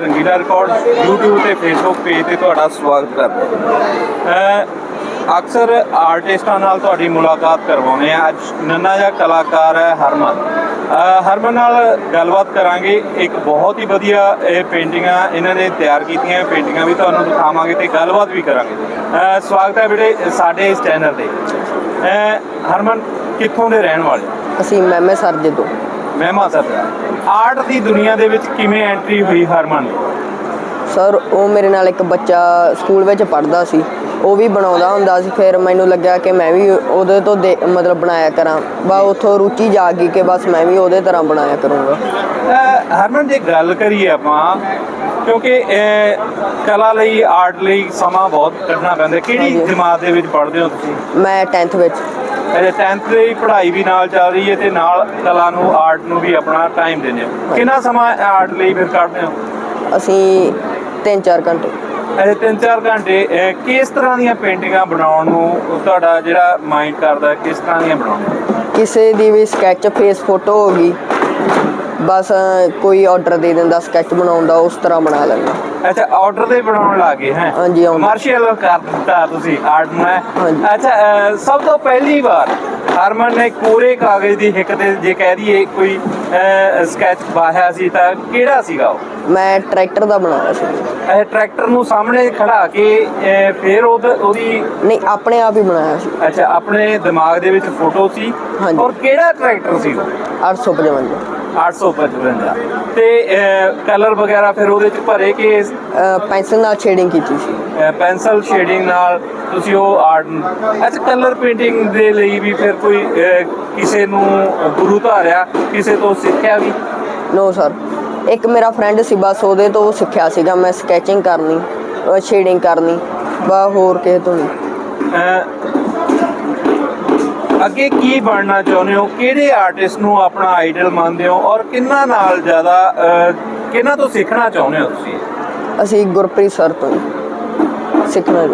ਰੰਗੀਲਾ record YouTube ਤੇ Facebook page ਤੇ ਤੁਹਾਡਾ ਸਵਾਗਤ ਕਰਦਾ ਅਕਸਰ ਆਰਟਿਸਟਾਂ ਨਾਲ ਤੁਹਾਡੀ ਮੁਲਾਕਾਤ ਕਰਵਾਉਂਦੇ ਆ ਅੱਜ ਨੰਨਾ ਜਿਹਾ ਕਲਾਕਾਰ ਹੈ ਹਰਮਨ। ਹਰਮਨ ਨਾਲ ਗੱਲਬਾਤ ਕਰਾਂਗੇ। ਇੱਕ ਬਹੁਤ ਹੀ ਵਧੀਆ ਇਹ ਪੇਂਟਿੰਗਾਂ ਇਹਨਾਂ ਨੇ ਤਿਆਰ ਕੀਤੀਆਂ। ਪੇਂਟਿੰਗਾਂ ਵੀ ਤੁਹਾਨੂੰ ਦਿਖਾਵਾਂਗੇ ਤੇ ਗੱਲਬਾਤ ਵੀ ਕਰਾਂਗੇ। ਸਵਾਗਤ ਹੈ ਬੇਟੇ ਸਾਡੇ ਇਸ ਚੈਨਲ ਤੇ। ਹਰਮਨ, ਕਿੱਥੋਂ ਦੇ ਰਹਿਣ ਵਾਲੇ ਅਸੀਂ ਮੈਮੇ ਸਰਜੇ ਤੋਂ। ਮਹਿਮਾ ਸਰ ਆਰਟ ਦੀ ਦੁਨੀਆ ਦੇ ਵਿੱਚ ਕਿਵੇਂ ਐਂਟਰੀ ਹੋਈ ਹਰਮਨ? ਦੀ? ਸਰ ਉਹ ਮੇਰੇ ਨਾਲ ਇੱਕ ਬੱਚਾ ਸਕੂਲ ਵਿੱਚ ਪੜ੍ਹਦਾ ਸੀ। ਉਹ ਵੀ ਬਣਾਉਂਦਾ ਹੁੰਦਾ ਸੀ। ਫਿਰ ਮੈਨੂੰ ਲੱਗਿਆ ਕਿ ਮੈਂ ਵੀ ਉਹਦੇ ਤੋਂ ਮਤਲਬ ਬਣਾਇਆ ਕਰਾਂ। ਬਾ ਉੱਥੋਂ ਰੁਚੀ ਜਾਗ ਗਈ ਕਿ ਬਸ ਮੈਂ ਵੀ ਉਹਦੇ ਤਰ੍ਹਾਂ ਬਣਾਇਆ ਕਰੂੰਗਾ। ਹਰਮਨ ਜੇ ਗੱਲ ਕਰੀਏ ਆਪਾਂ ਕਿਉਂਕਿ ਕਲਾ ਲਈ ਆਰਟ ਲਈ ਸਮਾਂ ਬਹੁਤ ਕੱਢਣਾ ਪੈਂਦਾ। ਕਿਹੜੀ। ਜਮਾਤ ਦੇ ਵਿੱਚ ਪੜ੍ਹਦੇ ਹੋ ਤੁਸੀਂ? ਮੈਂ 10th ਵਿੱਚ। ਅਜੇ 10th ਦੀ ਪੜ੍ਹਾਈ ਵੀ ਨਾਲ ਚੱਲ ਰਹੀ ਹੈ ਤੇ ਨਾਲ ਕਲਾ ਨੂੰ ਆਰਟ ਨੂੰ ਵੀ ਆਪਣਾ ਟਾਈਮ ਦਿੰਦੇ ਹੋ। ਕਿੰਨਾ ਸਮਾਂ ਆਰਟ ਲਈ ਫਿਰ ਕੱਢਦੇ ਹੋ? ਅਸੀਂ 3-4 ਘੰਟੇ। ਅਜੇ 3-4 ਘੰਟੇ। ਕਿਸ ਤਰ੍ਹਾਂ ਦੀਆਂ ਪੇਂਟਿੰਗਾਂ ਬਣਾਉਣ ਨੂੰ ਤੁਹਾਡਾ ਜਿਹੜਾ ਮਾਈਂਡ ਕਰਦਾ ਕਿਸ ਤਰ੍ਹਾਂ ਦੀਆਂ ਬਣਾਉਣ ਕਿਸੇ ਦੀ ਵੀ ਸਕੈਚ ਫੇਸ ਫੋਟੋ ਹੋ ਗਈ ਬਸ ਕੋਈ ਆਰਡਰ ਦੇ ਦਿੰਦਾ ਸਕੈਚ ਬਣਾਉਣ ਦਾ ਉਸ ਤਰ੍ਹਾਂ ਬਣਾ ਲੈਂਦਾ। ਅੱਛਾ ਆਰਡਰ ਦੇ ਬਣਾਉਣ ਲੱਗੇ ਹੈ? ਹਾਂਜੀ, ਆਉਂਦਾ। ਕਮਰਸ਼ੀਅਲ ਕਰ ਦਿੱਤਾ ਤੁਸੀਂ ਆਰਟ ਨੂੰ। ਅੱਛਾ ਸਭ ਤੋਂ ਪਹਿਲੀ ਵਾਰ ਹਰਮਨ ਨੇ ਕੋਰੇ ਕਾਗਜ਼ ਦੀ ਹਿੱਕ ਤੇ ਜੇ ਕਹਿ ਦਈਏ ਕੋਈ ਸਕੈਚ ਬਾਹਿਆ ਸੀ ਤਾਂ ਕਿਹੜਾ ਸੀਗਾ ਉਹ? ਮੈਂ ਟਰੈਕਟਰ ਦਾ ਬਣਾਇਆ ਸੀ। ਇਹ ਟਰੈਕਟਰ ਨੂੰ ਸਾਹਮਣੇ ਖੜਾ ਕੇ ਫਿਰ ਉਹਦ- ਨਹੀਂ ਆਪਣੇ ਆਪ ਹੀ ਬਣਾਇਆ ਸੀ। ਅੱਛਾ ਆਪਣੇ ਦਿਮਾਗ ਦੇ ਵਿੱਚ ਫੋਟੋ ਸੀ। ਔਰ ਕਿਹੜਾ ਟਰੈਕਟਰ ਸੀ ਉਹ? 855 855. ਤੇ ਕਲਰ ਵਗੈਰਾ ਫਿਰ ਉਹਦੇ ਚ ਭਰੇ ਕਿ ਪੈਨਸਲ ਨਾਲ ਸ਼ੇਡਿੰਗ ਕੀਤੀ ਸੀ। ਪੈਨਸਲ ਸ਼ੇਡਿੰਗ ਨਾਲ ਤੁਸੀਂ ਉਹ ਆਰਟ ਅੱਛਾ ਕਲਰ ਪੇਂਟਿੰਗ ਦੇ ਲਈ ਵੀ ਫਿਰ ਕੋਈ ਕਿਸੇ ਨੂੰ ਗੁਰੂ ਧਾਰਿਆ ਕਿਸੇ ਤੋਂ ਸਿੱਖਿਆ ਵੀ? ਨੋ ਸਰ ਇੱਕ ਮੇਰਾ ਫਰੈਂਡ ਸੀ ਬਸ ਉਹਦੇ ਤੋਂ ਸਿੱਖਿਆ ਸੀਗਾ। ਮੈਂ ਸਕੈਚਿੰਗ ਕਰਨੀ ਸ਼ੇਡਿੰਗ ਕਰਨੀ ਬਾ ਹੋਰ ਕਿਸੇ ਤੋਂ ਨਹੀਂ। ਅੱਗੇ ਕੀ ਬਣਨਾ ਚਾਹੁੰਦੇ ਹੋ? ਕਿਹੜੇ ਆਰਟਿਸਟ ਨੂੰ ਆਪਣਾ ਆਈਡਲ ਮੰਨਦੇ ਹੋ? ਔਰ ਕਿੰਨਾ ਨਾਲ ਜ਼ਿਆਦਾ ਕਿਹਨਾਂ ਤੋਂ ਸਿੱਖਣਾ ਚਾਹੁੰਦੇ ਹੋ ਤੁਸੀਂ? ਅਸੀਂ ਗੁਰਪ੍ਰੀਤ ਸਰ ਤੋਂ ਸਿੱਖਣਾ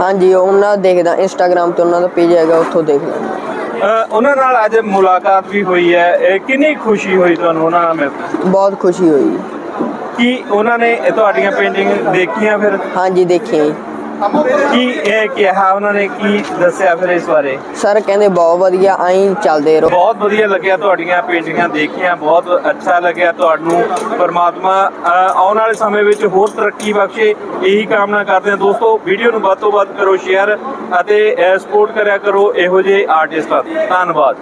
ਹਾਂਜੀ ਉਹਨਾਂ ਦੇਖਦਾ ਇੰਸਟਾਗ੍ਰam ਤੇ ਉਹਨਾਂ ਦਾ ਪੇਜ ਹੈਗਾ ਉੱਥੋਂ ਦੇਖ ਲੈਂਦਾ ਉਹਨਾਂ ਨਾਲ ਅੱਜ ਮੁਲਾਕਾਤ ਵੀ ਹੋਈ ਹੈ। ਇਹ ਕਿੰਨੀ ਖੁਸ਼ੀ ਹੋਈ ਤੁਹਾਨੂੰ ਉਹਨਾਂ ਨਾਲ ਮਿਲ ਕੇ? ਬਹੁਤ ਖੁਸ਼ੀ ਹੋਈ। ਕੀ ਉਹਨਾਂ ਨੇ ਤੁਹਾਡੀਆਂ ਪੇਂਟਿੰਗ ਦੇਖੀਆਂ ਫਿਰ? ਹਾਂਜੀ ਦੇਖੀ ਕੀ ਇਹ ਕਿਹਾ ਉਹਨਾਂ ਨੇ ਕੀ ਦੱਸਿਆ ਫਿਰ ਇਸ ਬਾਰੇ? ਸਰ ਕਹਿੰਦੇ ਬਹੁਤ ਵਧੀਆ ਆਈ ਚੱਲਦੇ ਰਹੋ। ਬਹੁਤ ਵਧੀਆ ਲੱਗਿਆ ਤੁਹਾਡੀਆਂ ਪੇਂਟਿੰਗਾਂ ਦੇਖੀਆਂ ਬਹੁਤ ਅੱਛਾ ਲੱਗਿਆ ਤੁਹਾਨੂੰ। ਪਰਮਾਤਮਾ ਆਉਣ ਵਾਲੇ ਸਮੇਂ ਵਿੱਚ ਹੋਰ ਤਰੱਕੀ ਬਖਸ਼ੇ ਇਹੀ ਕਾਮਨਾ ਕਰਦੇ ਹਾਂ। ਦੋਸਤੋ ਵੀਡੀਓ ਨੂੰ ਵੱਧ ਤੋਂ ਵੱਧ ਕਰੋ ਸ਼ੇਅਰ ਅਤੇ ਸਪੋਰਟ ਕਰਿਆ ਕਰੋ। ਇਹੋ ਜਿਹੇ ਆਰਟਿਸਟਾਂ ਦੀ। ਧੰਨਵਾਦ।